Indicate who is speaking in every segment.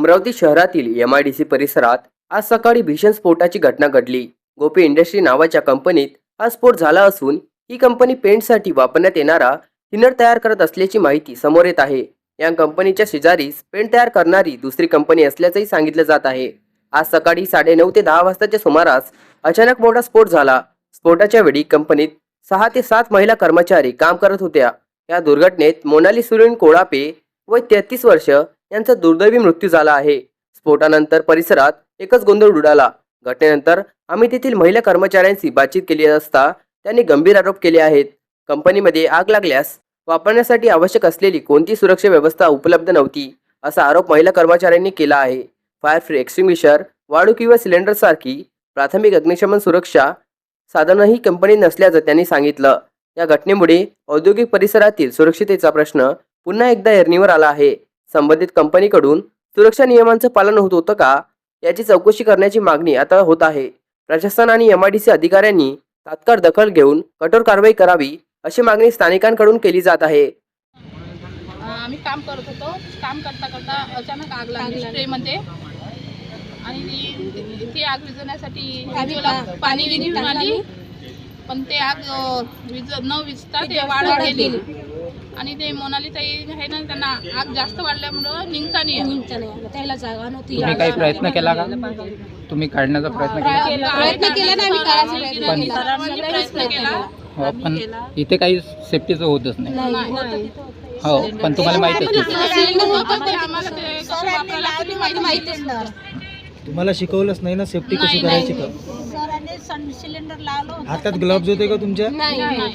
Speaker 1: अमरावती शहरातील M I D C परिसरात आज सकाळी भीषण स्फोटाची घटना घडली. गोपी इंडस्ट्री नावाच्या कंपनीत हा स्फोट झाला असून ही कंपनी पेंटसाठी वापरण्यात येणारा थिनर तयार करत असल्याची माहिती समोर येत आहे. या कंपनीच्या शेजारीच पेंट तयार करणारी दुसरी कंपनी असल्याचंही सांगितलं जात आहे. आज सकाळी साडेनऊ ते दहा वाजताच्या सुमारास अचानक मोठा स्फोट झाला. स्फोटाच्या वेळी कंपनीत सहा ते सात महिला कर्मचारी काम करत होत्या. या दुर्घटनेत मोनाली सुरेन कोळापे व तेहतीस वर्ष यांचा दुर्दैवी मृत्यू झाला आहे. स्फोटानंतर परिसरात एकच गोंधळ उडाला. घटनेनंतर आम्ही तेथील महिला कर्मचाऱ्यांशी बातचीत केली असता त्यांनी गंभीर आरोप केले आहेत. कंपनीमध्ये आग लागल्यास वापरण्यासाठी आवश्यक असलेली कोणती सुरक्षा व्यवस्था उपलब्ध नव्हती असा आरोप महिला कर्मचाऱ्यांनी केला आहे. फायर फ्री एक्स्टिंग्विशर वाळू किंवा सिलेंडरसारखी प्राथमिक अग्निशमन सुरक्षा साधनही कंपनी नसल्याचं त्यांनी सांगितलं. या घटनेमुळे औद्योगिक परिसरातील सुरक्षितेचा प्रश्न पुन्हा एकदा ऐरणीवर आला आहे. संबंधित कंपनीकडून सुरक्षा नियमांचं पालन होत होतं का? याची चौकशी करण्याची मागणी आता होत आहे. प्रशासन आणि एम आय डी सी अधिकाऱ्यांनी तात्काळ दखल घेऊन कठोर कारवाई करावी अशी मागणी स्थानिकांकडून केली जात आहे.
Speaker 2: आम्ही काम करत होतो. काम करता करता अचानक आग लागली स्प्रेमध्ये. आणि ती आग विझवण्यासाठी उज्ज्वला पाणी गिनी मिळाली पण ते आग विज न विजता ते वाढत गेली. आणि ते मोनाली ताई आहे ना त्यांना आग जास्त वाढल्यामुळं निघता नाही आलं.
Speaker 3: त्याला जागा नव्हती.
Speaker 4: तुम्ही काही प्रयत्न केला का? तुम्ही काढण्याचा प्रयत्न केला?
Speaker 3: प्रयत्न केला. ना आम्ही काढायचा प्रयत्न
Speaker 4: पण-
Speaker 3: केला.
Speaker 2: सर्वांनी प्रयत्न केला.
Speaker 4: हो पण इथे काही सेफ्टीचं होतच नाही.
Speaker 2: नाही.
Speaker 4: हो पण तुम्हाला माहितच नाही
Speaker 2: सिलेंडर होतं ते आम्हाला ते कसं वापरायला कधी माहिती
Speaker 3: माहितीच नाही
Speaker 5: तुम्हाला शिकवलंच नाही ना सेफ्टी कशी
Speaker 2: नाही,
Speaker 5: करायची
Speaker 2: नाही.
Speaker 5: तर?
Speaker 3: सरांनी सन- सिलेंडर लावलं होतं.
Speaker 5: हातात ग्लव्ज होते का तुमच्या?
Speaker 2: नाही.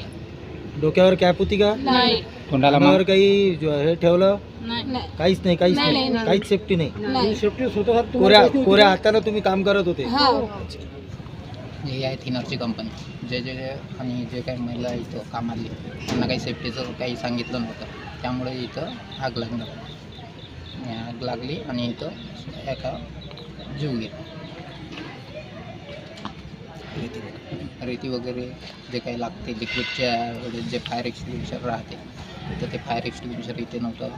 Speaker 5: डोक्यावर कॅप होती का?
Speaker 2: नाही.
Speaker 5: अंगावर
Speaker 4: मग
Speaker 5: काही जो- हे ठेवलं?
Speaker 2: नाही.
Speaker 5: काहीच नाही काहीच
Speaker 3: नाही,
Speaker 5: नाही.
Speaker 3: नाही.
Speaker 5: काहीच सेफ्टी नाही.
Speaker 3: नाही.
Speaker 5: कोऱ्या कोऱ्या हाताने तुम्ही काम करत होते.
Speaker 3: हो.
Speaker 4: हे आहे थिनरची कंपनी जे जे आणि जे काही महिला इथं कामाली त्यांना काही सेफ्टीचं काही सांगितलं नव्हतं. त्यामुळे इथं आग लागणार आणि आग लागली आणि इथं एका जीव गेला. रेती वगैरे जे काही लागते लिक्विडच्या वेळेस जे फायर एक्सटिंग्विशर राहते तर ते फायर एक्सटिंग्विशर इथे नव्हतं.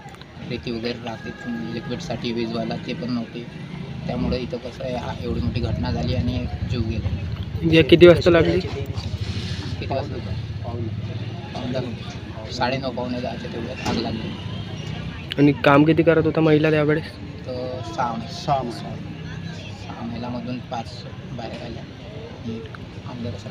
Speaker 4: रेती वगैरे राहते. लिक्विडसाठी विजवायला ते पण नव्हते. त्यामुळे इथं कसं आहे हा एवढी मोठी घटना झाली आणि जीव गेला.
Speaker 1: किती वाजता लागली?
Speaker 4: किती वाजता? साडेनऊ पावणे दहाच्या तेवढ्यात आग लागली.
Speaker 1: आणि काम किती करत होता महिला त्यावेळेस?
Speaker 4: तर सहा सहा सहा महिलामधून पाच बाहेर आल्या. आणि अंदर असा